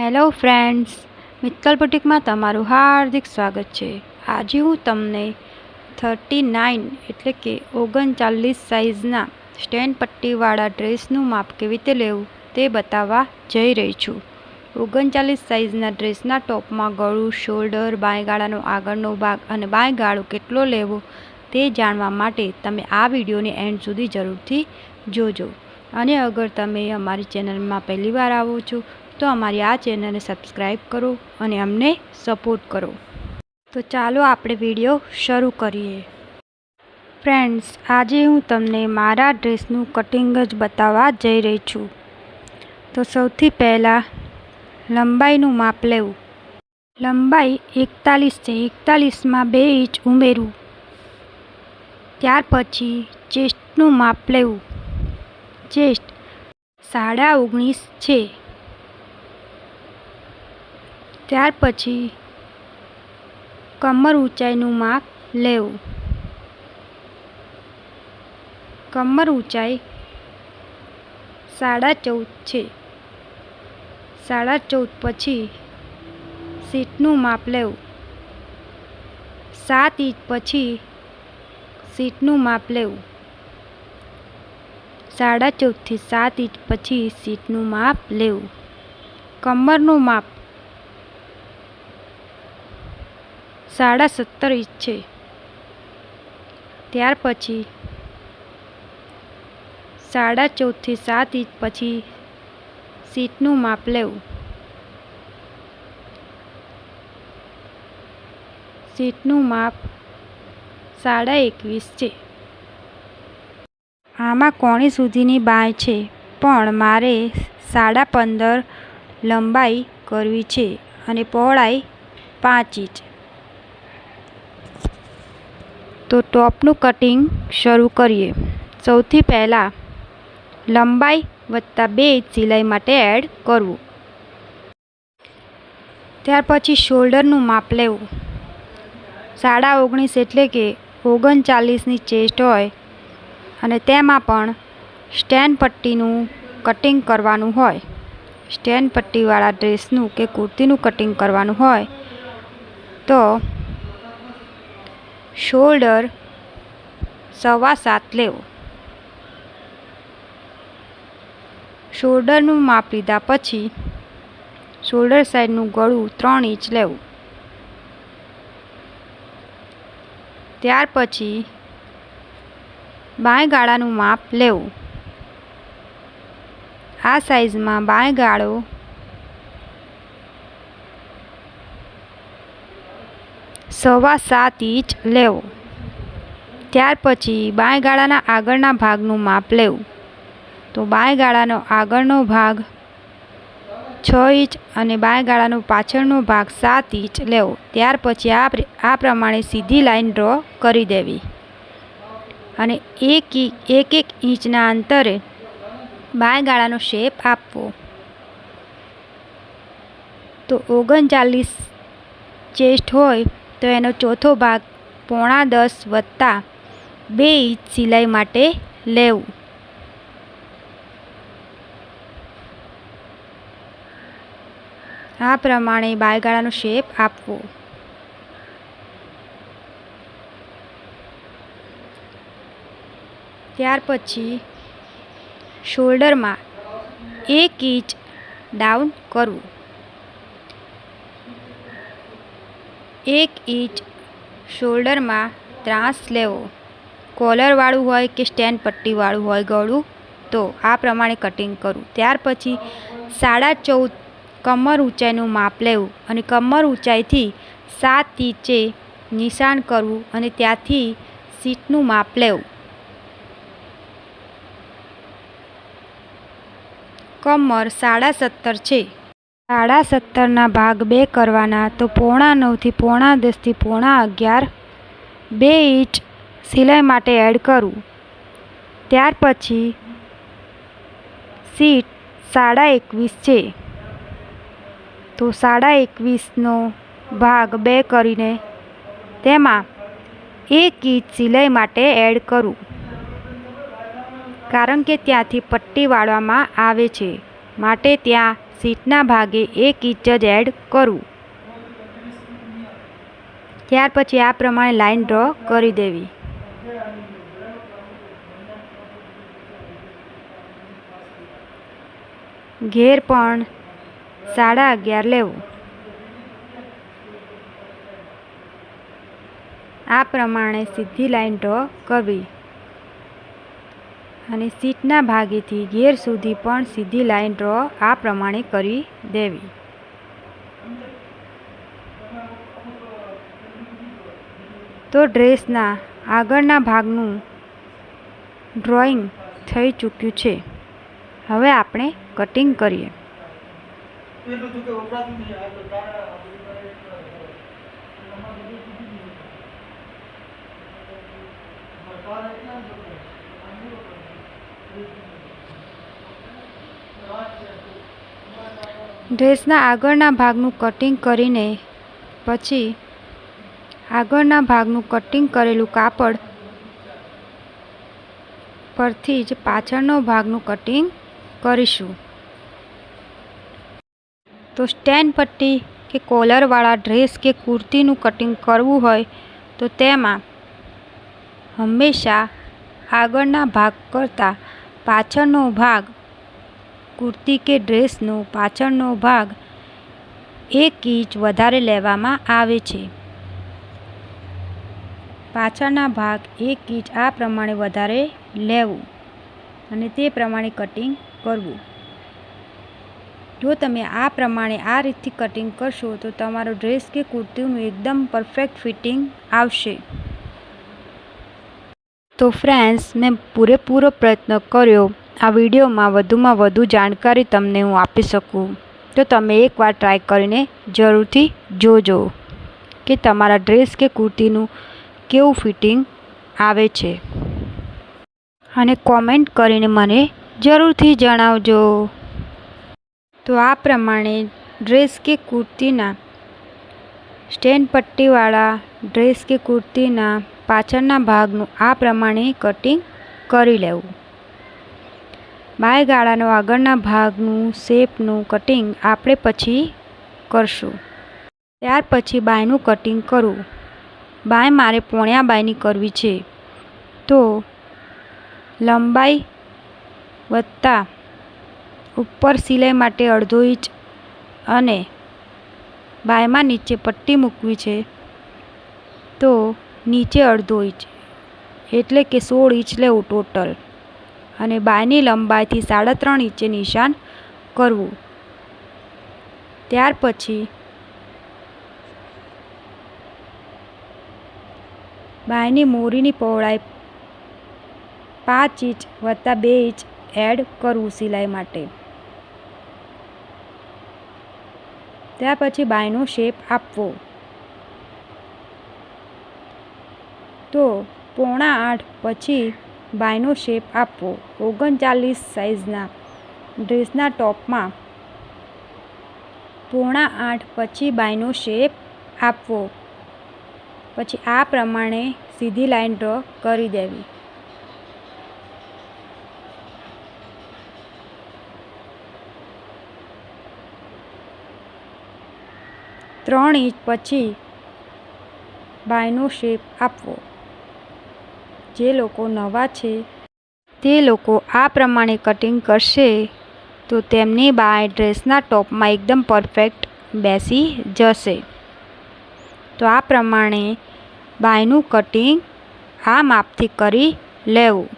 Hello friends Mittal બુટિકમાં તમારું હાર્દિક સ્વાગત છે. આજે હું તમને થર્ટી નાઇન એટલે કે ઓગણચાલીસ સાઇઝના સ્ટેન્ડ પટ્ટીવાળા ડ્રેસનું માપ કેવી રીતે લેવું તે બતાવવા જઈ રહી છું. ઓગણચાલીસ સાઇઝના ડ્રેસના ટોપમાં ગળું, શોલ્ડર, બાંયગાળાનો આગળનો ભાગ અને બાંયગાળો કેટલો લેવો તે જાણવા માટે તમે આ વિડીયોને એન્ડ સુધી જરૂરથી જોજો. અને અગર તમે અમારી ચેનલમાં પહેલીવાર આવો છો તો અમારી આ ચેનલને સબસ્ક્રાઈબ કરો અને અમને સપોર્ટ કરો. તો ચાલો આપણે વીડિયો શરૂ કરીએ. ફ્રેન્ડ્સ, આજે હું તમને મારા ડ્રેસનું કટિંગ જ બતાવવા જઈ રહી છું. તો સૌથી પહેલાં લંબાઈનું માપ લેવું. લંબાઈ એકતાલીસ છે. એકતાલીસમાં બે ઇંચ ઉમેરવું. ત્યાર પછી ચેસ્ટનું માપ લેવું. ચેસ્ટ સાડા ઓગણીસ છે. ત્યાર પછી કમર ઊંચાઈનું માપ લેવું. કમર ઊંચાઈ સાડા ચૌદ છે. સાડા ચૌદ પછી સીટનું માપ લેવું. સાત ઇંચ પછી સીટનું માપ લેવું. સાડા ચૌદથી સાત ઇંચ પછી સીટનું માપ લેવું. કમરનું માપ સાડા સત્તર ઇંચ. છે ત્યાર પછી સાડા ચૌદથી સાત ઇંચ પછી સીટનું માપ લેવું. સીટનું માપ સાડા એકવીસ છે. આમાં કોણી સુધીની બાંય છે, પણ મારે સાડા પંદર લંબાઈ કરવી છે અને પહોળાઈ પાંચ ઇંચ. તો ટોપનું કટિંગ શરૂ કરીએ. સૌથી પહેલાં લંબાઈ વત્તા બે ઇંચ સિલાઈ માટે એડ કરવું. ત્યાર પછી શોલ્ડરનું માપ લેવું. સાડા ઓગણીસ એટલે કે ઓગણચાલીસની ચેસ્ટ હોય અને તેમાં પણ સ્ટેન્ડ પટ્ટીનું કટિંગ કરવાનું હોય. સ્ટેન્ડ પટ્ટીવાળા ડ્રેસનું કે કુર્તીનું કટિંગ કરવાનું હોય તો શોલ્ડર સવા સાત લેવો. શોલ્ડરનું માપ લીધા પછી શોલ્ડર સાઈડનું ગળું ત્રણ ઇંચ લેવું. ત્યાર પછી બાંય ગાળાનું માપ લેવું. આ સાઈઝમાં બાય ગાળો સવા સાત ઇંચ લેવો. ત્યાર પછી બાંય ગાળાના આગળના ભાગનું માપ લેવું. તો બાંય ગાળાનો આગળનો ભાગ છ ઇંચ અને બાંય ગાળાનો પાછળનો ભાગ સાત ઇંચ લેવો. ત્યાર પછી આ આ પ્રમાણે સીધી લાઈન ડ્રો કરી દેવી. અને એક એક એક ઇંચના અંતરે બાંય ગાળાનો શેપ આપવો. તો ઓગણચાલીસ ચેસ્ટ હોય તો એનો ચોથો ભાગ પોણા દસ વત્તા બે ઇંચ સિલાઈ માટે લેવું. આ પ્રમાણે બાયગાળાનો શેપ આપવો. ત્યાર પછી શોલ્ડરમાં એક ઇંચ ડાઉન કરવું. એક ઇંચ શોલ્ડરમાં ત્રાસ લેવો. કોલરવાળું હોય કે સ્ટેન્ડ પટ્ટીવાળું હોય ગળું, તો આ પ્રમાણે કટિંગ કરવું ત્યાર પછી સાડા ચૌદ કમર ઊંચાઈનું માપ લેવું અને કમર ઊંચાઈથી સાત ઇંચે નિશાન કરવું અને ત્યાંથી સીટનું માપ લેવું. કમર સાડા સત્તર છે. સાડા સત્તરના ભાગ બે કરવાના તો પોણા નવથી પોણા દસથી પોણા અગિયાર બે ઇંચ સિલાઈ માટે એડ કરવું ત્યાર પછી સીટ સાડા એકવીસ છે. તો સાડા એકવીસનો ભાગ બે કરીને તેમાં એક ઇંચ સિલાઈ માટે એડ કરું. કારણ કે ત્યાંથી પટ્ટી વાળવામાં આવે છે. માટે ત્યાં સીટના ભાગે એક ઇંચ જ એડ કરવું ત્યાર પછી આ પ્રમાણે લાઈન ડ્રો કરી દેવી. ઘેર પણ સાડા અગિયાર લેવું. આ પ્રમાણે સીધી લાઈન ડ્રો કરવી. અને સીટના ભાગેથી ગેર સુધી પણ સીધી લાઈન ડ્રો આ પ્રમાણે કરી દેવી. તો ડ્રેસના આગળના ભાગનું ડ્રોઈંગ થઈ ચૂક્યું છે. હવે આપણે કટિંગ કરીએ. ડ્રેસના આગળના ભાગનું કટિંગ કરીને પછી આગળના ભાગનું કટિંગ કરેલું કાપડ પરથી જ પાછળનો ભાગનું કટિંગ કરીશું. તો સ્ટેન્ડ પટ્ટી કે કોલરવાળા ડ્રેસ કે કુર્તીનું કટિંગ કરવું હોય તો તેમાં હંમેશા આગળના ભાગ કરતાં પાછળનો ભાગ કુર્તી કે ડ્રેસનો પાછળનો ભાગ એક ઇંચ વધારે લેવામાં આવે છે. પાછળના ભાગ એક ઇંચ આ પ્રમાણે વધારે લેવું અને તે પ્રમાણે કટિંગ કરવું. જો તમે આ પ્રમાણે આ રીતથી કટિંગ કરશો તો તમારો ડ્રેસ કે કુર્તીનું એકદમ પરફેક્ટ ફિટિંગ આવશે. તો ફ્રેન્ડ્સ, મેં પૂરેપૂરો પ્રયત્ન કર્યો. આ વિડીયોમાં વધુમાં વધુ જાણકારી તમને હું આપી શકું. તો તમે એકવાર ટ્રાય કરીને જરૂરથી જોજો કે તમારા ડ્રેસ કે કુર્તીનું કેવું ફિટિંગ આવે છે. અને કોમેન્ટ કરીને મને જરૂરથી જણાવજો. તો આ પ્રમાણે ડ્રેસ કે કુર્તીના સ્ટેન્ડ પટ્ટીવાળા ડ્રેસ કે કુર્તીના પાછળના ભાગનું આ પ્રમાણે કટિંગ કરી લેવું. બાયગાળાનો આગળના ભાગનું શેપનું કટિંગ આપણે પછી કરશું. ત્યાર પછી બાયનું કટિંગ કરવું બાય મારે પોણ્યા બાયની કરવી છે. તો લંબાઈ વત્તા ઉપર સિલાઈ માટે અડધો ઇંચ અને બાયમાં નીચે પટ્ટી મૂકવી છે. તો નીચે અડધો ઇંચ. એટલે કે સોળ ઇંચ લેવું ટોટલ અને બાયની લંબાઈથી સાડા ત્રણ ઇંચે નિશાન કરવું. ત્યાર પછી બાયની મોરીની પહોળાઈ પાંચ ઇંચ વત્તા બે ઇંચ એડ કરવું સિલાઈ માટે. ત્યાર પછી બાયનો શેપ આપવો. તો પોણા આઠ પછી બાયનો શેપ આપવો. ઓગણચાલીસ સાઇઝના ડ્રેસના ટોપમાં પોણા આઠ પછી બાયનો શેપ આપવો. પછી આ પ્રમાણે સીધી લાઈન ડ્રો કરી દેવી. ત્રણ ઇંચ પછી બાયનો શેપ આપવો. જે લોકો નવા છે, તે લોકો આ પ્રમાણે કટિંગ કરશે, તો તેમની બાય ડ્રેસના ટોપમાં એકદમ પરફેક્ટ બેસી જશે. તો આ પ્રમાણે બાયનું કટિંગ આ માપથી કરી લેવું.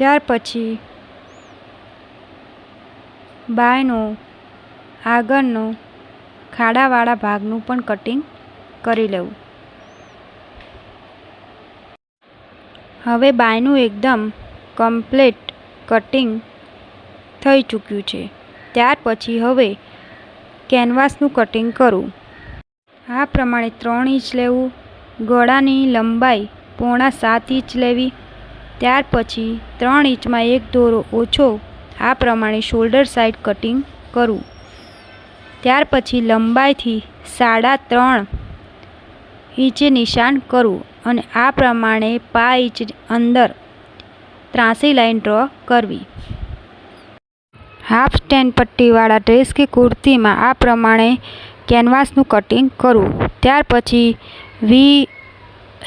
ત્યાર પછી બાયનો આગળનો ખાડાવાળા ભાગનું પણ કટિંગ કરી લેવું. હવે બાયનું એકદમ કમ્પ્લીટ કટિંગ થઈ ચૂક્યું છે. ત્યાર પછી હવે કેનવાસનું કટિંગ કરવું આ પ્રમાણે ત્રણ ઇંચ લેવું, ગળાની લંબાઈ પોણા સાત ઇંચ લેવી ત્યાર પછી ત્રણ ઇંચમાં એક દોરો ઓછો, આ પ્રમાણે શોલ્ડર સાઈડ કટિંગ કરવું ત્યાર પછી લંબાઈથી સાડા ત્રણ ઇંચે નિશાન કરવું અને આ પ્રમાણે પા ઇંચ અંદર ત્રાસી લાઈન ડ્રો કરવી. હાફ સ્ટેન્ડ પટ્ટીવાળા ડ્રેસ કે કુર્તીમાં આ પ્રમાણે કેનવાસનું કટિંગ કરવું ત્યાર પછી વી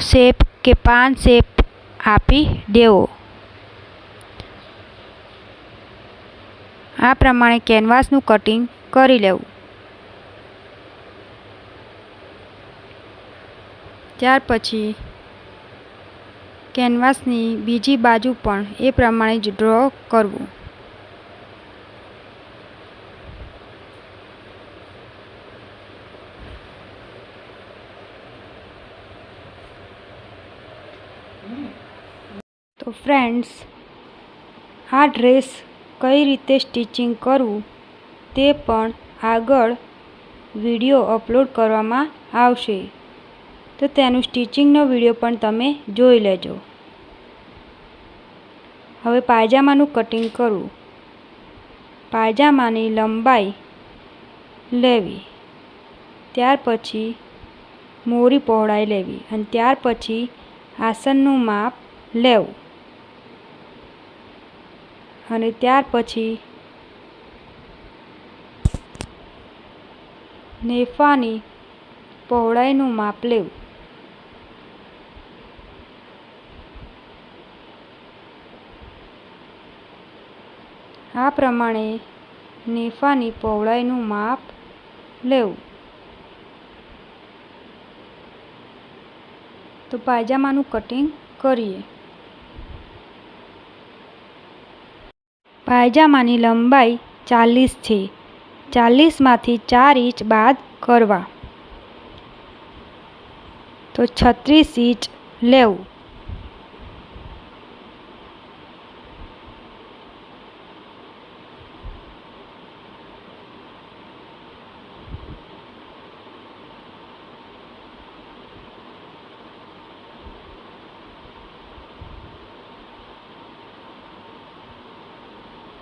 શેપ કે પાન શેપ આપી દેવો. આ પ્રમાણે કેનવાસનું કટિંગ કરી લેવું. ત્યાર પછી કેનવાસની બીજી બાજુ પણ એ પ્રમાણે જ ડ્રો કરવું. તો ફ્રેન્ડ્સ આ ડ્રેસ કઈ રીતે સ્ટિચિંગ કરવું તે પણ આગળ વીડિયો અપલોડ કરવામાં આવશે. તો તેનું સ્ટિચિંગનો વીડિયો પણ તમે જોઈ લેજો. હવે પાયજામાનું કટિંગ કરવું પાયજામાની લંબાઈ લેવી. ત્યાર પછી મોરી પહોળાઈ લેવી અને ત્યાર પછી આસનનું માપ લેવું. અને ત્યાર પછી નેફાની પહોળાઈનું માપ લેવું. આ પ્રમાણે નેફાની પહોળાઈનું માપ લેવું. તો પાયજામાનું કટિંગ કરીએ. પાયજામાની લંબાઈ ચાલીસ છે. ચાલીસમાંથી ચાર ઇંચ બાદ કરવા. તો છત્રીસ ઇંચ લેવું.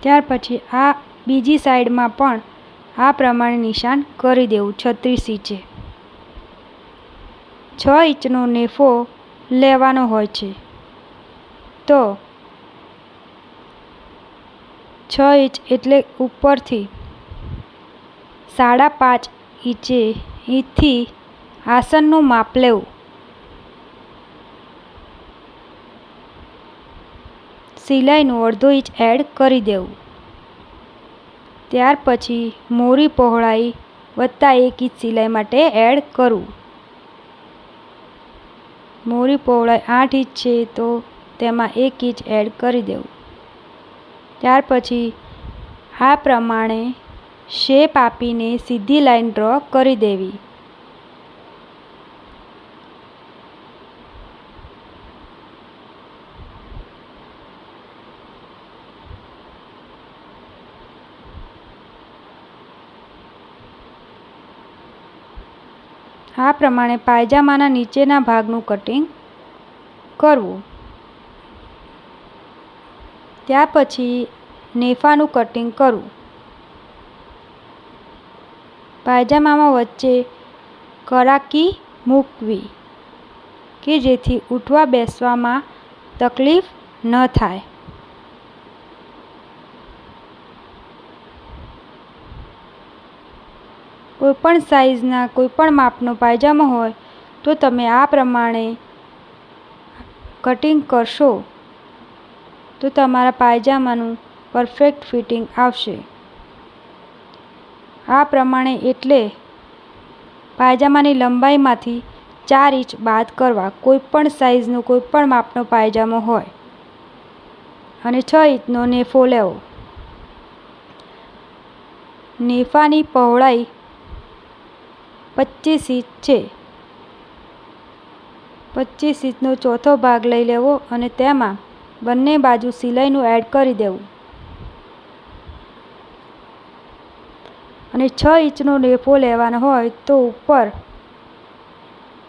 ત્યાર પછી આ બીજી સાઈડમાં પણ આ પ્રમાણે નિશાન કરી દેવું છત્રીસ ઇંચે. છ ઇંચનો નેફો લેવાનો હોય છે. તો છ ઇંચ એટલે ઉપરથી સાડા પાંચ ઇંચે ઇંચથી આસનનું માપ લેવું. સિલાઈનું અડધો ઇંચ એડ કરી દેવું. ત્યાર પછી મોરી પહોળાઈ વત્તા એક ઇંચ સિલાઈ માટે એડ કરવું મોરી પહોળાઈ આઠ ઇંચ છે તો તેમાં એક ઇંચ એડ કરી દેવું. ત્યાર પછી આ પ્રમાણે શેપ આપીને સીધી લાઈન ડ્રો કરી દેવી. આ પ્રમાણે પાયજામાના નીચેના ભાગનું કટિંગ કરવું. ત્યાર પછી નેફાનું કટિંગ કરવું. પાયજામામાં વચ્ચે કરાકી મૂકવી કે જેથી ઉઠવા બેસવામાં તકલીફ ન થાય. કોઈપણ સાઇઝના કોઈપણ માપનો પાયજામો હોય, તો તમે આ પ્રમાણે કટિંગ કરશો, તો તમારા પાયજામાનું પરફેક્ટ ફિટિંગ આવશે. આ પ્રમાણે એટલે પાયજામાની લંબાઈમાંથી ચાર ઇંચ બાદ કરવા કોઈપણ સાઇઝનો કોઈપણ માપનો પાયજામો હોય, અને છ ઇંચનો નેફો લેવો. નેફાની પહોળાઈ પચીસ ઇંચ છે. પચીસ ઇંચનો ચોથો ભાગ લઈ લેવો અને તેમાં બંને બાજુ સિલાઈનું એડ કરી દેવું. અને છ ઇંચનો નેફો લેવાનો હોય તો ઉપર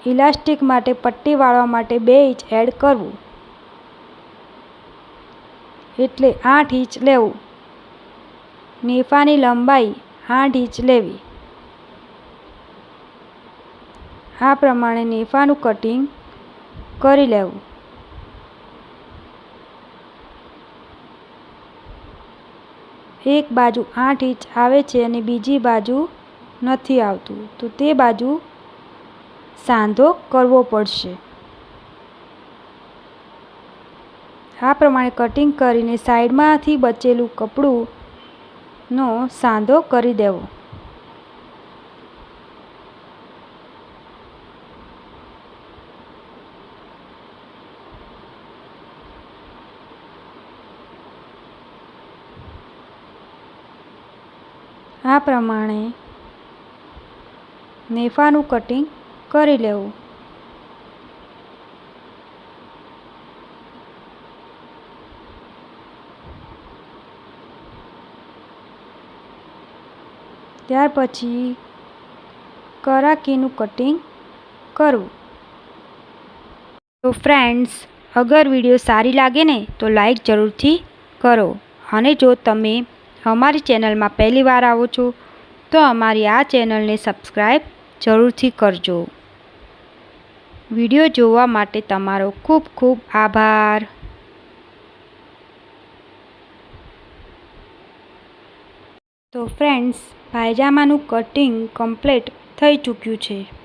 ઇલાસ્ટિક માટે પટ્ટી વાળવા માટે બે ઇંચ એડ કરવું. એટલે આઠ ઇંચ લેવું. નેફાની લંબાઈ આઠ ઇંચ લેવી. આ પ્રમાણે નેફાનું કટિંગ કરી લેવું. એક બાજુ આઠ ઇંચ આવે છે અને બીજી બાજુ નથી આવતું. તો તે બાજુ સાંધો કરવો પડશે. આ પ્રમાણે કટિંગ કરીને સાઈડમાંથી બચેલું કપડું નો સાંધો કરી દેવો. આ પ્રમાણે નેફાનું કટિંગ કરી લેવું. ત્યાર પછી કરાકીનું કટિંગ કરવું તો ફ્રેન્ડ્સ, અગર વીડિયો સારી લાગે ને તો લાઈક જરૂરથી કરો. અને જો તમે અમારી ચેનલમાં પહેલીવાર આવો છો, તો અમારી આ ચેનલને સબસ્ક્રાઈબ જરૂરથી કરજો. વીડિયો જોવા માટે તમારો ખૂબ ખૂબ આભાર. તો ફ્રેન્ડ્સ પાયજામાનું કટિંગ કમ્પ્લીટ થઈ ચૂક્યું છે.